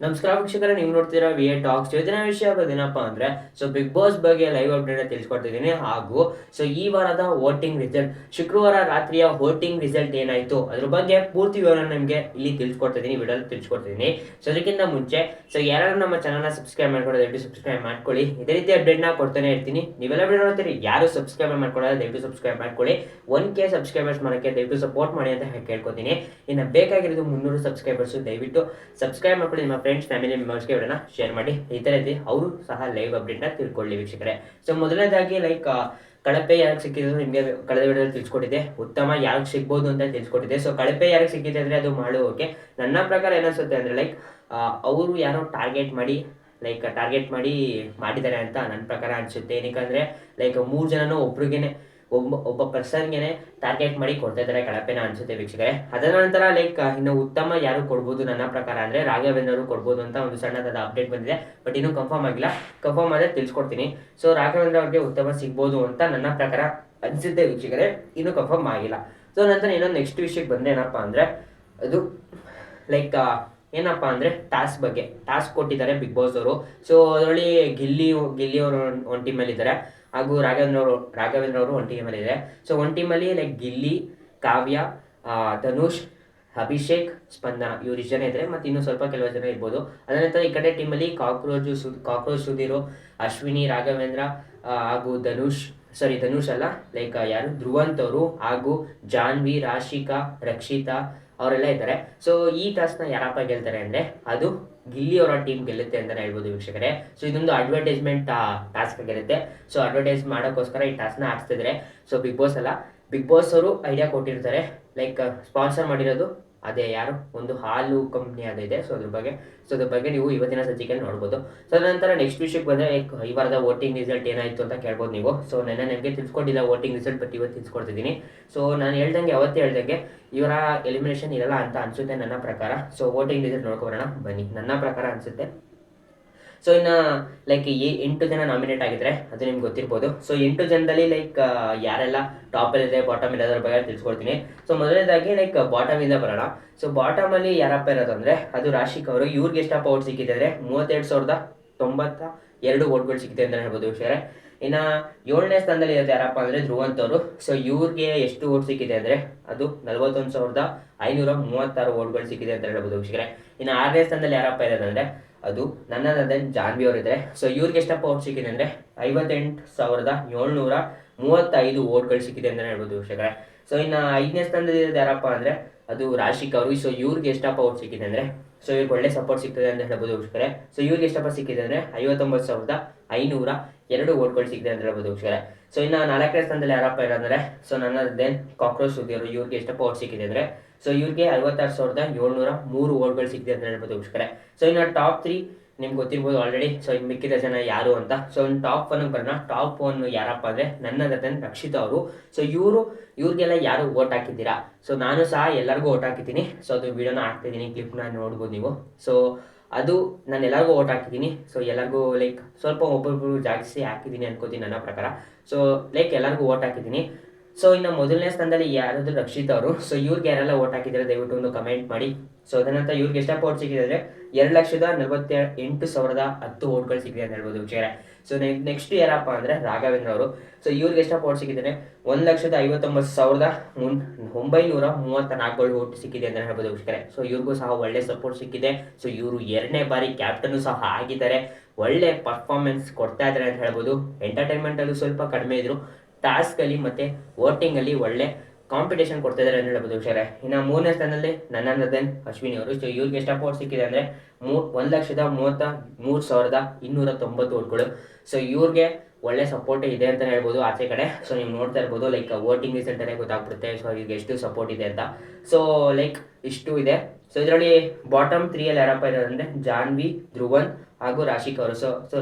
ನಮಸ್ಕಾರ ವೀಕ್ಷಕರ, ನೀವು ನೋಡ್ತೀರಾ ವಿ ಎ ಟಾಕ್ಸ್ ಇವತ್ತಿನ ವಿಷಯ ಏನಪ್ಪಾ ಅಂದ್ರೆ ಸೊ ಬಿಗ್ ಬಾಸ್ ಬಗ್ಗೆ ಲೈವ್ ಅಪ್ಡೇಟ್ ತಿಳಿಸ್ಕೊಡ್ತಿದ್ದೀನಿ ಹಾಗೂ ಸೊ ಈ ವಾರದ ವೋಟಿಂಗ್ ರಿಸಲ್ಟ್ ಶುಕ್ರವಾರ ರಾತ್ರಿಯ ವೋಟಿಂಗ್ ರಿಸಲ್ಟ್ ಏನಾಯ್ತು? ಅದ್ರ ಬಗ್ಗೆ ಪೂರ್ತಿ ವಿವರ ನಿಮಗೆ ಇಲ್ಲಿ ತಿಳಿಸ್ಕೊಡ್ತಿದ್ದೀನಿ ವಿಡಿಯೋ ತಿಳಿಸ್ಕೊಡ್ತಿದ್ದೀನಿ ಸೊ ಅದಕ್ಕಿಂತ ಮುಂಚೆ ಸೊ ಯಾರು ನಮ್ಮ ಚಾನಲ್ನ ಸಬ್ಸ್ಕ್ರೈಬ್ ಮಾಡ್ಕೊಳ್ಳೋದು ದಯವಿಟ್ಟು ಸಬ್ಸ್ಕ್ರೈಬ್ ಮಾಡ್ಕೊಳ್ಳಿ. ಇದೇ ರೀತಿ ಅಪ್ಡೇಟ್ನ ಕೊಡ್ತಾನೆ ಇರ್ತೀನಿ. ನೀವೆಲ್ಲ ವಿಡಿಯೋ ನೋಡ್ತೀರಿ, ಯಾರು ಸಬ್ಸ್ಕ್ರೈಬ್ ಮಾಡ್ಕೊಳ್ಳೋದು ದಯವಿಟ್ಟು ಸಬ್ಸ್ಕ್ರೈಬ್ ಮಾಡ್ಕೊಳ್ಳಿ. ಒನ್ ಕೆ ಸಬ್ಸ್ಕ್ರೈಬರ್ಸ್ ಮಾಡೋಕ್ಕೆ ದಯವಿಟ್ಟು ಸಪೋರ್ಟ್ ಮಾಡಿ ಅಂತ ಕೇಳ್ಕೊತೀನಿ ಇನ್ನು ಬೇಕಾಗಿರೋದು ಮುನ್ನೂರು ಸಬ್ಸ್ಕ್ರೈಬರ್ಸ್ ದಯವಿಟ್ಟು ಸಬ್ಸ್ಕ್ರೈಬ್ ಮಾಡ್ಕೊಳ್ಳಿ. ನಿಮ್ಮ ಫ್ರೆಂಡ್ಸ್ ಫ್ಯಾಮಿಲಿ ಮೆಂಬರ್ಸ್ಗೆ ಇವರನ್ನ ಶೇರ್ ಮಾಡಿ, ಈ ಥರ ಇದೆ. ಅವರು ಸಹ ಲೈವ್ ಅಪ್ಡೇಟ್ನ ತಿಳ್ಕೊಳ್ಳಿ ವೀಕ್ಷಕರೇ. ಸೊ ಮೊದಲನೇದಾಗಿ ಲೈಕ್ ಕಳಪೆ ಯಾರಿಗೆ ಸಿಕ್ಕಿದ್ರು ನಿಮಗೆ ಕಳೆದ ವಿಡಿಯೋದಲ್ಲಿ ತಿಳಿಸ್ಕೊಟ್ಟಿದೆ ಉತ್ತಮ ಯಾರಿಗೆ ಸಿಗ್ಬೋದು ಅಂತ ತಿಳಿಸ್ಕೊಟ್ಟಿದೆ ಸೊ ಕಳಪೆ ಯಾರಿಗೆ ಸಿಕ್ಕಿದೆ ಅಂದರೆ ಅದು ಮಾಡುವಕ್ಕೆ ನನ್ನ ಪ್ರಕಾರ ಏನಿಸುತ್ತೆ ಅಂದರೆ ಲೈಕ್ ಅವರು ಯಾರೋ ಟಾರ್ಗೆಟ್ ಮಾಡಿ ಲೈಕ್ ಟಾರ್ಗೆಟ್ ಮಾಡಿ ಮಾಡಿದ್ದಾರೆ ಅಂತ ನನ್ನ ಪ್ರಕಾರ ಅನಿಸುತ್ತೆ. ಏನಕ್ಕಂದರೆ ಲೈಕ್ ಮೂರು ಜನನೂ ಒಬ್ರಿಗೇನೆ ಒಬ್ಬ ಒಬ್ಬ ಪರ್ಸನ್ಗೆನೆ ಟಾರ್ಗೆಟ್ ಮಾಡಿ ಕೊಡ್ತಾ ಇದ್ದಾರೆ ಕಳಪೆನ ಅನ್ಸುತ್ತೆ ವೀಕ್ಷಕರೇ. ಅದರ ನಂತರ ಲೈಕ್ ಇನ್ನು ಉತ್ತಮ ಯಾರು ಕೊಡ್ಬೋದು ನನ್ನ ಪ್ರಕಾರ ಅಂದರೆ ರಾಘವೇಂದ್ರ ಅವರು ಕೊಡ್ಬೋದು ಅಂತ ಒಂದು ಸಣ್ಣದಾದ ಅಪ್ಡೇಟ್ ಬಂದಿದೆ. ಬಟ್ ಇನ್ನೂ ಕನ್ಫರ್ಮ್ ಆಗಿಲ್ಲ. ಕನ್ಫರ್ಮ್ ಆದರೆ ತಿಳಿಸ್ಕೊಡ್ತೀನಿ. ಸೊ ರಾಘವೇಂದ್ರ ಅವ್ರಿಗೆ ಉತ್ತಮ ಸಿಗ್ಬೋದು ಅಂತ ನನ್ನ ಪ್ರಕಾರ ಅನಿಸುತ್ತೆ ವೀಕ್ಷಕರೇ. ಇನ್ನೂ ಕನ್ಫರ್ಮ್ ಆಗಿಲ್ಲ. ಸೊ ನಂತರ ಇನ್ನೊಂದು ನೆಕ್ಸ್ಟ್ ವಿಷಯಕ್ಕೆ ಬಂದ್ರೆ ಏನಪ್ಪ ಅಂದರೆ, ಅದು ಲೈಕ್ ಏನಪ್ಪ ಅಂದರೆ ಟಾಸ್ಕ್ ಬಗ್ಗೆ. ಟಾಸ್ಕ್ ಕೊಟ್ಟಿದ್ದಾರೆ ಬಿಗ್ ಬಾಸ್ ಅವರು. ಸೊ ಅದರಲ್ಲಿ ಗಿಲ್ಲಿ ಗಿಲ್ಲಿ ಅವರು ಒಂದು ಟೀಮಲ್ಲಿ ಇದ್ದಾರೆ ಹಾಗೂ ರಾಘವೇಂದ್ರ ಅವರು ರಾಘವೇಂದ್ರ ಅವರು ಒನ್ ಟೀಮಲ್ಲಿ ಇದೆ ಸೊ ಒನ್ ಟೀಮಲ್ಲಿ ಲೈಕ್ ಗಿಲ್ಲಿ, ಕಾವ್ಯ ಧನುಷ್, ಅಭಿಷೇಕ್, ಸ್ಪಂದನ ಇವ್ರು ಇಷ್ಟು ಜನ ಇದ್ದಾರೆ ಮತ್ತು ಇನ್ನೂ ಸ್ವಲ್ಪ ಕೆಲವು ಜನ ಇರ್ಬೋದು. ಅದರ ನಂತರ ಈ ಕಡೆ ಟೀಮಲ್ಲಿ ಕಾಕ್ರೋಚ್ ಸು ಕಾಕ್ರೋಚ್ ಸುಧೀರು, ಅಶ್ವಿನಿ, ರಾಘವೇಂದ್ರ ಹಾಗೂ ಧನುಷ್ ಸಾರಿ ಧನುಷ್ ಅಲ್ಲ ಲೈಕ್ ಯಾರು? ಧ್ರುವಂತ್ ಅವರು ಹಾಗೂ ಜಾನ್ವಿ, ರಾಶಿಕಾ, ರಕ್ಷಿತಾ ಅವರೆಲ್ಲ ಇದ್ದಾರೆ. ಸೊ ಈ ಟಾಸ್ಕ್ನ ಯಾರಪ್ಪ ಗೆಲ್ತಾರೆ ಅಂದರೆ ಅದು ಗಿಲ್ಲಿ ಅವರ ಟೀಮ್ ಗೆಲ್ಲುತ್ತೆ ಅಂತಲೇ ಹೇಳ್ಬೋದು ವೀಕ್ಷಕರೇ. ಸೊ ಇದೊಂದು ಅಡ್ವರ್ಟೈಸ್ಮೆಂಟ್ ಟಾಸ್ಕ್ ಆಗಿರುತ್ತೆ. ಸೊ ಅಡ್ವರ್ಟೈಸ್ ಮಾಡೋಕ್ಕೋಸ್ಕರ ಈ ಟಾಸ್ಕ್ನ ಹಾಕ್ಸ್ತಿದ್ರೆ. ಸೊ ಬಿಗ್ ಬಾಸ್ ಅಲ್ಲ. ಬಿಗ್ ಬಾಸ್ ಅವರು ಐಡಿಯಾ ಕೊಟ್ಟಿರ್ತಾರೆ. ಲೈಕ್ ಸ್ಪಾನ್ಸರ್ ಮಾಡಿರೋದು ಅದೇ ಯಾರು? ಒಂದು ಹಾಲು ಕಂಪ್ನಿ ಇದೆ ಸೊ ಅದ್ರ ಬಗ್ಗೆ ಸೊ ಅದ್ರ ಬಗ್ಗೆ ನೀವು ಇವತ್ತಿನ ಸಂಚಿಕೆಯಲ್ಲಿ ನೋಡ್ಬೋದು. ಸೊ ನಂತರ ನೆಕ್ಸ್ಟ್ ವಿಷಯಕ್ಕೆ ಬಂದರೆ ಈ ವಾರದ ವೋಟಿಂಗ್ ರಿಸಲ್ಟ್ ಏನಾಯಿತು ಅಂತ ಕೇಳ್ಬೋದು ನೀವು. ಸೊ ನೆನ್ನೆ ನಿಮಗೆ ತಿಳ್ಸ್ಕೊಂಡಿಲ್ಲ ವೋಟಿಂಗ್ ರಿಸಲ್ಟ್ ಬಟ್ ಇವತ್ತು ತಿಳ್ಸ್ಕೊಡ್ತಿದ್ದೀನಿ. ಸೊ ನಾನು ಹೇಳ್ದಂಗೆ, ಅವತ್ತೇ ಹೇಳ್ದಂಗೆ, ಇವರ ಎಲಿಮಿನೇಷನ್ ಇರಲ್ಲ ಅಂತ ಅನಿಸುತ್ತೆ ನನ್ನ ಪ್ರಕಾರ. ಸೊ ವೋಟಿಂಗ್ ರಿಸಲ್ಟ್ ನೋಡ್ಕೊಬರೋಣ. ಬನ್ನಿ. ನನ್ನ ಪ್ರಕಾರ ಅನಿಸುತ್ತೆ ಸೊ ಇನ್ನು ಲೈಕ್ ಈ ಎಂಟು ಜನ ನಾಮಿನೇಟ್ ಆಗಿದ್ರೆ, ಅದು ನಿಮ್ಗೆ ಗೊತ್ತಿರ್ಬೋದು. ಸೊ ಎಂಟು ಜನದಲ್ಲಿ ಲೈಕ್ ಯಾರೆಲ್ಲ ಟಾಪಲ್ಲಿದೆ ಬಾಟಮ್ ಇದೆ ಅದ್ರ ಬಗ್ಗೆ ತಿಳ್ಸ್ಕೊಡ್ತೀನಿ. ಸೊ ಮೊದಲನೇದಾಗಿ ಲೈಕ್ ಬಾಟಮ್ ಬಾಟಮಿಂದ ಬರೋಣ. ಸೊ ಬಾಟಮಲ್ಲಿ ಯಾರಪ್ಪ ಇರೋದಂದ್ರೆ, ಅದು ರಾಶಿಕ್ ಅವರು. ಇವ್ರಿಗೆ ಎಷ್ಟಪ್ಪ ಓಟ್ ಸಿಕ್ಕಿದೆ ಮೂವತ್ತೆರಡು ಸಾವಿರದ ತೊಂಬತ್ತ ಎರಡು ಓಟ್ಗಳು ಸಿಕ್ಕಿದೆ ಅಂತ ಹೇಳ್ಬೋದು ವಿಷಯ ಇನ್ನು, ಏಳನೇ ಸ್ಥಾನದಲ್ಲಿ ಇರೋದು ಯಾರಪ್ಪ ಅಂದರೆ, ಧ್ರುವಂತ್ ಅವರು. ಸೊ ಇವ್ರಿಗೆ ಎಷ್ಟು ಓಟ್ ಸಿಕ್ಕಿದೆ ಅಂದರೆ, ಅದು ನಲವತ್ತೊಂದು ಸಾವಿರದ ಐನೂರ ಮೂವತ್ತಾರು ಓಟ್ಗಳು ಸಿಕ್ಕಿದೆ ಅಂತ ಹೇಳ್ಬೋದು ವೀಕ್ಷಕರೇ. ಇನ್ನು, ಆರನೇ ಸ್ಥಾನದಲ್ಲಿ ಯಾರಪ್ಪ ಇರೋದಂದ್ರೆ ಅದು ನನ್ನ ಜಾನ್ವಿ ಅವರಿದ್ದಾರೆ ಸೊ ಇವ್ರಿಗೆ ಎಷ್ಟಪ್ಪ ಓಟ್ ಸಿಕ್ಕಿದೆ ಅಂದರೆ ಐವತ್ತೆಂಟು ಸಾವಿರದ ಏಳ್ನೂರ ಮೂವತ್ತೈದು ಓಟ್ಗಳು ಸಿಕ್ಕಿದೆ ಅಂತಲೇ ಹೇಳ್ಬೋದು ವೀಕ್ಷಕರೇ. ಸೊ ಇನ್ನು ಐದನೇ ಸ್ಥಾನದಲ್ಲಿ ಯಾರಪ್ಪ ಅಂದರೆ ಅದು ರಾಶಿಕ್ ಅವರು. ಸೊ ಇವ್ರಿಗೆ ಎಷ್ಟಪ್ಪ ಓಟ್ ಸಿಕ್ಕಿದೆ ಅಂದರೆ ಸೊ ಇವ್ರಿಗೆ ಒಳ್ಳೆ ಸಪೋರ್ಟ್ ಸಿಗ್ತದೆ ಅಂತ ಹೇಳ್ಬೋದು ವೀಕ್ಷಕರೇ. ಸೊ ಇವ್ರಿಗೆ ಎಷ್ಟಪ್ಪ ಸಿಕ್ಕಿದೆ ಅಂದರೆ ಐವತ್ತೊಂಬತ್ತು ಸಾವಿರದ ಐನೂರ ಎರಡು ಓಟ್ಗಳು ಸಿಕ್ಕಿದೆ ಅಂತ ಹೇಳ್ಬೋದು ವೀಕ್ಷಕರೇ ಸೊ ಇನ್ನು ನಾಲ್ಕನೇ ಸ್ಥಾನದಲ್ಲಿ ಯಾರಪ್ಪ ಇರೋದಂದ್ರೆ ಸೊ ನನ್ನ ದೆನ್ ಕಾಕ್ರೋಚ್ ಸುದ್ದಿಯವರು ಇವ್ರಿಗೆ ಎಷ್ಟಪ್ಪ ಓಟ್ ಸಿಕ್ಕಿದೆ ಅಂದರೆ ಸೊ ಇವ್ರಿಗೆ ಐವತ್ತಾರು ಸಾವಿರದ ಏಳ್ನೂರ ಮೂರು ಓಟ್ಗಳು ಸಿಕ್ಕಿದೆ ಅಂತ ಹೇಳ್ಬೋದು ವೀಕ್ಷಕರೇ ಸೊ ಇನ್ನು ಟಾಪ್ ತ್ರೀ ನಿಮ್ಗೆ ಗೊತ್ತಿರ್ಬೋದು ಆಲ್ರೆಡಿ ಸೊ ಇನ್ನು ಮಿಕ್ಕಿದ ಜನ ಯಾರು ಅಂತ. ಸೊ ಇನ್ನು ಟಾಪ್ ಒನ್ ಬರೋಣ. ಟಾಪ್ ಒನ್ ಯಾರಪ್ಪ ಅಂದರೆ ನನ್ನ ದತನ್ ರಕ್ಷಿತ ಅವರು. ಸೊ ಇವರು, ಇವ್ರಿಗೆಲ್ಲ ಯಾರು ಓಟ್ ಹಾಕಿದ್ದೀರಾ? ಸೊ ನಾನು ಸಹ ಎಲ್ಲರಿಗೂ ಓಟ್ ಹಾಕಿದ್ದೀನಿ. ಸೊ ಅದು ವಿಡಿಯೋನ ಹಾಕ್ತಿದ್ದೀನಿ ಕ್ಲಿಪ್ನ ನೋಡ್ಬೋದು ನೀವು. ಸೊ ಅದು ನಾನು ಎಲ್ಲರಿಗೂ ಓಟ್ ಹಾಕಿದ್ದೀನಿ. ಸೊ ಎಲ್ಲರಿಗೂ ಲೈಕ್ ಸ್ವಲ್ಪ ಒಬ್ಬೊಬ್ಬರು ಜಾಗಿಸಿ ಹಾಕಿದ್ದೀನಿ ಅನ್ಕೋತೀನಿ ನನ್ನ ಪ್ರಕಾರ. ಸೊ ಲೈಕ್ ಎಲ್ಲರಿಗೂ ಓಟ್ ಹಾಕಿದ್ದೀನಿ. ಸೊ ಇನ್ನು ಮೊದಲನೇ ಸ್ಥಾನದಲ್ಲಿ ಯಾರಾದರೂ ರಕ್ಷಿತ್ ಅವರು ಸೊ ಇವ್ರಿಗೆ ಯಾರೆಲ್ಲ ಓಟ್ ಹಾಕಿದ್ರೆ ದಯವಿಟ್ಟು ಒಂದು ಕಮೆಂಟ್ ಮಾಡಿ. ಸೊ ಅದನ್ನಂತ ಇವ್ರಿಗೆ ಎಷ್ಟು ಓಟ್ ಸಿಕ್ಕಿದೆ ಅಂದರೆ ಎರಡು ಲಕ್ಷದ ನಲವತ್ತ ಎಂಟು ಸಾವಿರದ ಹತ್ತು ಓಟ್ಗಳು ಸಿಕ್ಕಿದೆ ಅಂತ ಹೇಳ್ಬೋದು ವಿಚಾರ ಸೊ ನೆಕ್ಸ್ಟ್ ಯಾರಪ್ಪ ಅಂದರೆ ರಾಘವೇಂದ್ರ ಅವರು. ಸೊ ಇವ್ರಿಗೆ ಎಷ್ಟು ಓಟ್ ಸಿಕ್ಕಿದ್ದಾರೆ ಒಂದು ಲಕ್ಷದ ಐವತ್ತೊಂಬತ್ತು ಸಾವಿರದ ಮುನ್, ಒಂಬೈನೂರ ಮೂವತ್ತ ನಾಲ್ಕು ಓಟ್ ಸಿಕ್ಕಿದೆ ಅಂತ ಹೇಳ್ಬೋದು ವಿಚಾರ ಸೊ ಇವ್ರಿಗೂ ಸಹ ಒಳ್ಳೆ ಸಪೋರ್ಟ್ ಸಿಕ್ಕಿದೆ. ಸೊ ಇವರು ಎರಡನೇ ಬಾರಿ ಕ್ಯಾಪ್ಟನ್ನು ಸಹ ಆಗಿದ್ದಾರೆ. ಒಳ್ಳೆ ಪರ್ಫಾರ್ಮೆನ್ಸ್ ಕೊಡ್ತಾ ಇದ್ದಾರೆ ಅಂತ ಹೇಳ್ಬೋದು. ಎಂಟರ್ಟೈನ್ಮೆಂಟಲ್ಲೂ ಸ್ವಲ್ಪ ಕಡಿಮೆ ಇದ್ರು. ಟಾಸ್ಕಲ್ಲಿ ಮತ್ತು ವೋಟಿಂಗಲ್ಲಿ ಒಳ್ಳೆ ಕಾಂಪಿಟೇಷನ್ ಕೊಡ್ತಾ ಇದಾರೆ ಅಂತ ಹೇಳ್ಬೋದು ಹುಷಾರೆ. ಇನ್ನು ಮೂರನೇ ಸ್ಥಾನದಲ್ಲಿ ನನ್ನದನ್ ಅಶ್ವಿನಿ ಅವರು. ಸೊ ಇವ್ರಿಗೆ ಎಷ್ಟು ಅಪೋರ್ಟ್ ಸಿಕ್ಕಿದೆ ಅಂದರೆ ಮೂ ಒಂದು ಲಕ್ಷದ ಮೂವತ್ತ ಮೂರು ಸಾವಿರದ ಇನ್ನೂರ ತೊಂಬತ್ತು ಓಟ್ಗಳು ಸೊ ಇವ್ರಿಗೆ ಒಳ್ಳೆ ಸಪೋರ್ಟ್ ಇದೆ ಅಂತ ಹೇಳ್ಬೋದು ಆಚೆ ಕಡೆ. ಸೊ ನೀವು ನೋಡ್ತಾ ಇರ್ಬೋದು ಲೈಕ್ ವೋಟಿಂಗ್ ರಿಸಲ್ಟಲ್ಲೇ ಗೊತ್ತಾಗ್ಬಿಡುತ್ತೆ. ಸೊ ಇವ್ರಿಗೆ ಎಷ್ಟು ಸಪೋರ್ಟ್ ಇದೆ ಅಂತ. ಸೊ ಲೈಕ್ ಇಷ್ಟು ಇದೆ. ಸೊ ಇದರಲ್ಲಿ ಬಾಟಮ್ ತ್ರೀಯಲ್ಲಿ ಯಾರಪ್ಪ ಇರೋದಂದ್ರೆ ಜಾನ್ವಿ, ಧ್ರುವನ್ ಹಾಗೂ ರಾಶಿಕವರು. ಸೊ ಸೊ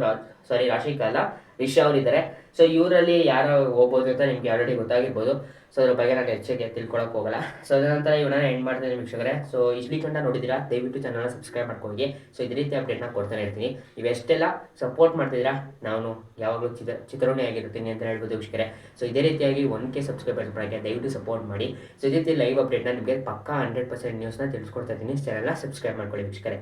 ಸಾರಿ ರಾಶಿಕ ಅಲ್ಲ ರಿಷಾ ಅವರು ಇದ್ದಾರೆ ಸೊ ಇವರಲ್ಲಿ ಯಾರು ಹೋಗ್ಬೋದು ಅಂತ ನಿಮ್ಗೆ ಆಲ್ರೆಡಿ ಗೊತ್ತಾಗಿರ್ಬೋದು. ಸೊ ಅದ್ರ ಬಗ್ಗೆ ನಾನು ಹೆಚ್ಚಿಗೆ ತಿಳ್ಕೊಳಕ್ ಹೋಗಲ್ಲ. ಸೊ ಅದ ನಂತರ ಇವನ್ನ ಎಂಡ್ ಮಾಡ್ತೀನಿ ವೀಕ್ಷಕರೇ. ಸೊ ಇಷ್ಟು ಕಂಡ ನೋಡಿದಿರಾ ದಯವಿಟ್ಟು ಚಾನಲ್ನ ಸಬ್ಸ್ಕ್ರೈಬ್ ಮಾಡ್ಕೊಳ್ಳಿ ಸೊ ಇದೇ ರೀತಿ ಅಪ್ಡೇಟ್ನ ಕೊಡ್ತಾನೆ ಇರ್ತೀನಿ. ಇವೆಷ್ಟೆಲ್ಲ ಸಪೋರ್ಟ್ ಮಾಡ್ತಿದ್ದೀರಾ? ನಾನು ಯಾವಾಗಲೂ ಚಿತ್ರ ಚಿತ್ರಣೆ ಆಗಿರ್ತೀನಿ ಅಂತ ಹೇಳ್ಬೋದು ವೀಕ್ಷಕರೇ. ಸೊ ಇದೇ ರೀತಿಯಾಗಿ ಒನ್ ಕೆ ಸಬ್ಸ್ಕ್ರೈಬರ್ಸ್ ಮಾಡೋಕ್ಕೆ ದಯವಿಟ್ಟು ಸಪೋರ್ಟ್ ಮಾಡಿ. ಸೊ ಇದೇ ರೀತಿ ಲೈವ್ ಅಪ್ಡೇಟ್ನ ನಿಮಗೆ ಪಕ್ಕಾ ಹಂಡ್ರೆಡ್ ಪರ್ಸೆಂಟ್ ನ್ಯೂಸ್ನ ತಿಳಿಸ್ಕೊಡ್ತಾ ಇದ್ದೀನಿ. ಚಾನಲ್ನ ಸಬ್ಸ್ಕ್ರೈಬ್ ಮಾಡ್ಕೊಳ್ಳಿ ವೀಕ್ಷಕರೇ.